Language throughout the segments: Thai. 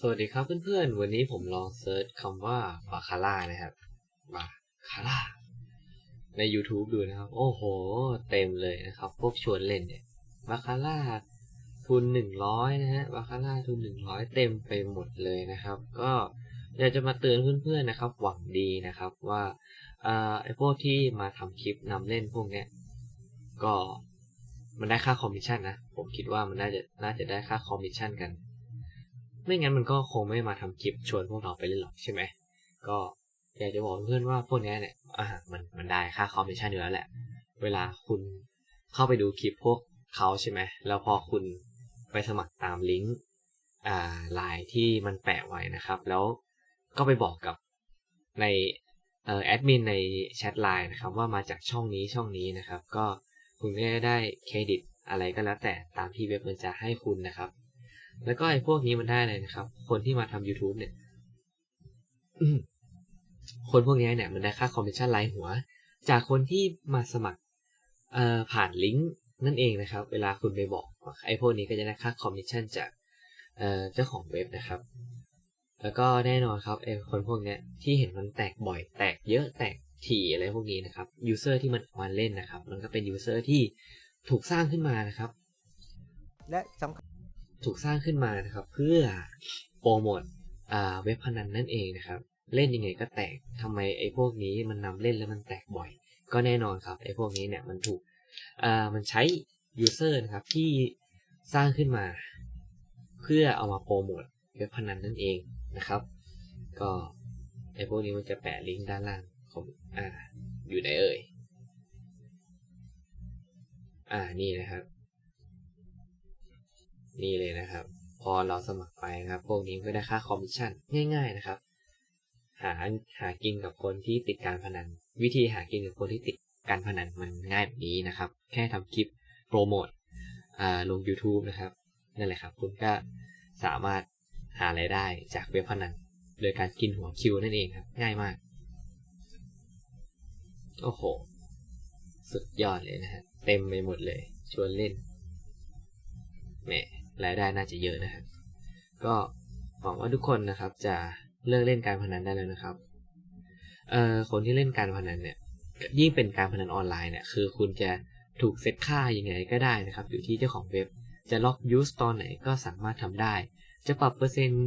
สวัสดีครับเพื่อนๆ วันนี้ผมลองเซิร์ชคำว่าบาคาร่านะครับบาคาร่าใน YouTube ดูนะครับ โอ้โห เต็มเลยนะครับ พวกชวนเล่นเนี่ยบาคาร่าทุนหนึ่งร้อยนะฮะบาคาร่าทุนหนึ่งร้อยเต็มไปหมดเลยนะครับ ก็อยากจะมาเตือนเพื่อนๆนะครับ หวังดีนะครับว่าไอพวกที่มาทำคลิปนำเล่นพวกเนี้ยก็มันได้ค่าคอมมิชชั่นนะ ผมคิดว่ามันน่าจะน่าจะได้ค่าคอมมิชชั่นกัน ไม่งั้นมันก็คงไม่มาทำคลิปชวนพวกเราไปเล่นหรอกใช่ไหม ก็อยากจะบอกเพื่อนว่าพวกนี้เนี่ยอ่ามันมันได้ค่าคอมมิชชั่นอยู่แล้วแหละ เวลาคุณเข้าไปดูคลิปพวกเขาใช่ไหม แล้วพอคุณไปสมัครตามลิงก์อ่าไลน์ที่มันแปะไว้นะครับ แล้วก็ไปบอกกับในเอ่อแอดมินในแชทไลน์นะครับว่ามาจากช่องนี้ช่องนี้นะครับ ก็คุณก็จะได้เครดิตอะไรก็แล้วแต่ตามที่เว็บมันจะให้คุณนะครับ แล้วก็ไอ้พวกนี้มันได้เลยนะครับ คนที่มาทำ YouTube เนี่ยคนพวกนี้เนี่ยมันได้ค่าคอมมิชชั่นรายหัว จากคนที่มาสมัครเอ่อผ่านลิงก์นั่นเองนะครับ เวลาคุณไปบอกไอ้พวกนี้ก็จะได้ค่าคอมมิชชั่นจากเอ่อเจ้าของเว็บนะครับ แล้วก็แน่นอนครับไอ้คนพวกนี้ที่เห็นมันแตกบ่อย แตกเยอะแตกถี่อะไรพวกนี้นะครับยูเซอร์ที่มันมาเล่นนะครับ มันก็เป็นยูเซอร์ที่ถูกสร้างขึ้นมานะครับ และสำคัญ ถูกสร้างขึ้นมานะครับ เพื่อโปรโมทอ่าเว็บพนันนั่นเองนะครับ เล่นยังไงก็แตกทำไมไอ้พวกนี้มันนำเล่นแล้วมันแตกบ่อย ก็แน่นอนครับไอ้พวกนี้เนี่ยมันถูกอ่ามันใช้ยูเซอร์นะครับที่สร้างขึ้นมา เพื่อเอามาโปรโมทเว็บพนันนั่นเองนะครับ ก็ไอ้พวกนี้มันจะแปะลิงก์ด้านล่างของอ่าอยู่ไหนเอ่ยอ่านี่นะครับ นี่เลยนะครับ พอเราสมัครไปนะครับ พวกนี้ก็ได้ค่าคอมมิชชั่นง่าย ๆนะครับ หาหากินกับคนที่ติดการพนัน วิธีหากินกับคนที่ติดการพนันมันง่ายแบบนี้นะครับ แค่ทำคลิปโปรโมทลง YouTube นะครับนั่นแหละครับ คุณก็สามารถหารายได้จากเว็บพนันโดยการกินหัวคิวนั่นเองครับ ง่ายมาก โอ้โห สุดยอดเลยนะฮะ เต็มไปหมดเลย ชวนเล่นแหม รายได้น่าจะเยอะนะครับ ก็หวังว่าทุกคนนะครับ จะเลิกเล่นการพนันได้แล้วนะครับเอ่อคนที่เล่นการพนันเนี่ยยิ่งเป็นการพนันออนไลน์เนี่ยคือคุณจะถูกเซตค่ายังไงก็ได้นะครับ อยู่ที่เจ้าของเว็บ จะล็อกยูสตอนไหนก็สามารถทำได้ จะปรับเปอร์เซ็นต์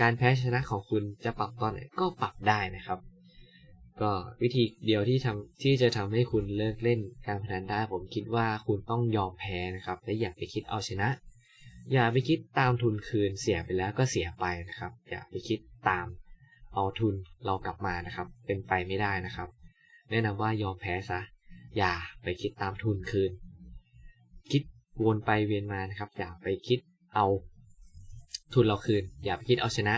การแพ้ชนะของคุณจะปรับตอนไหนก็ปรับได้นะครับ ก็วิธีเดียวที่ทำที่จะทำให้คุณเลิกเล่นการพนันได้ ผมคิดว่าคุณต้องยอมแพ้นะครับและอย่าไปคิดเอาชนะ อย่าไปคิดตามทุนคืนเสียไปแล้วก็เสียไปนะครับ อย่าไปคิดตามเอาทุนเรากลับมานะครับ เป็นไปไม่ได้นะครับ แนะนำว่ายอมแพ้ซะอย่าไปคิดตามทุนคืน คิดวนไปเวียนมานะครับ อย่าไปคิดเอาทุนเราคืน อย่าไปคิดเอาชนะ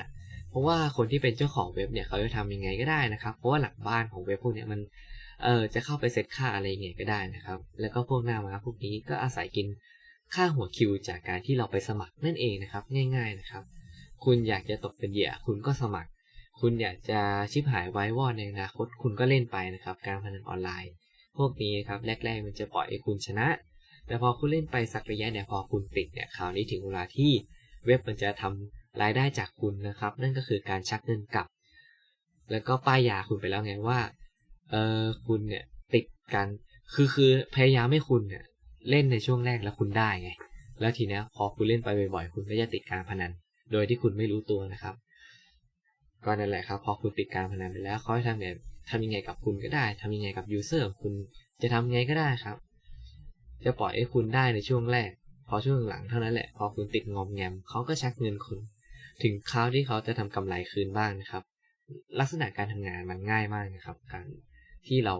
เพราะว่าคนที่เป็นเจ้าของเว็บเนี่ยเขาจะทำยังไงก็ได้นะครับ เพราะว่าหลังบ้านของเว็บพวกนี้มันเออจะเข้าไปเซตค่าอะไรยังไงก็ได้นะครับ แล้วก็พวกหน้ามาพวกนี้ก็อาศัยกิน ค่าหัวคิวจากการที่เราไปสมัครนั่นเองนะครับ ง่าย ๆนะครับ คุณอยากจะตกเป็นเหยื่อคุณก็สมัคร คุณอยากจะชิบหายไว้วอดในอนาคตคุณก็เล่นไปนะครับ การพนันออนไลน์ พวกนี้ครับแรก ๆ มันจะปล่อยให้คุณชนะ แต่พอคุณเล่นไปสักระยะเนี่ยพอคุณติดเนี่ยคราวนี้ถึงเวลาที่เว็บมันจะทำรายได้จากคุณนะครับ นั่นก็คือการชักเงินกลับ แล้วก็ป้ายยาคุณไปแล้วไงว่าเออคุณเนี่ยติดการคือคือพยายามให้คุณเนี่ย เล่นในช่วงแรกแล้วคุณได้ไง แล้วทีเนี้ยพอคุณเล่นไปบ่อยๆ คุณก็จะติดการพนัน โดยที่คุณไม่รู้ตัวนะครับ ก็นั่นแหละครับ พอคุณติดการพนันไปแล้วเขาให้ทำไงทำยังไงกับคุณก็ได้ทำยังไงกับยูเซอร์ของคุณจะทำยังไงก็ได้ครับ จะปล่อยให้คุณได้ในช่วงแรก พอช่วงหลังเท่านั้นแหละ พอคุณติดงอมแงมเขาก็ชักเงินคุณ ถึงคราวที่เขาจะทำกำไรคืนบ้างนะครับ ลักษณะการทำงานมันง่ายมากนะครับ การที่เรา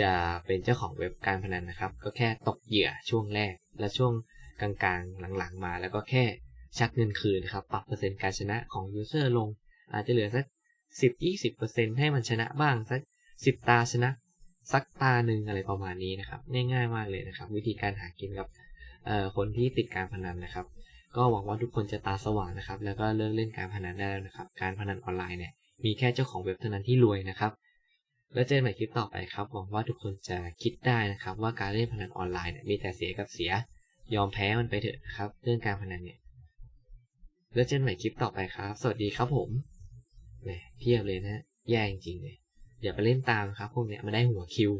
จะเป็นเจ้าของเว็บการพนันนะครับ ก็แค่ตกเหยื่อช่วงแรก และช่วงกลางๆหลังๆมา แล้วก็แค่ชักเงินคืนครับ ปรับเปอร์เซ็นต์การชนะของยูเซอร์ลง อาจจะเหลือสักสิบยี่สิบเปอร์เซ็นให้มันชนะบ้างสักสิบตาชนะสักตาหนึ่งอะไรประมาณนี้นะครับง่ายๆมากเลยนะครับ วิธีการหากินกับคนที่ติดการพนันนะครับ ก็หวังว่าทุกคนจะตาสว่างนะครับ แล้วก็เลิกเล่นการพนันได้แล้วนะครับ การพนันออนไลน์เนี่ยมีแค่เจ้าของเว็บเท่านั้นที่รวยนะครับ แล้วเจอกันใหม่คลิปต่อไปครับ หวังว่าทุกคนจะคิดได้นะครับ ว่าการเล่นพนันออนไลน์เนี่ยมีแต่เสียกับเสีย ยอมแพ้มันไปเถอะนะครับ เรื่องการพนันเนี่ย แล้วเจอกันใหม่คลิปต่อไปครับ สวัสดีครับผมแหมเพียบเลยนะ แย่จริงๆเลยอย่าไปเล่นตามครับ พวกเนี้ยมันได้หัวคิว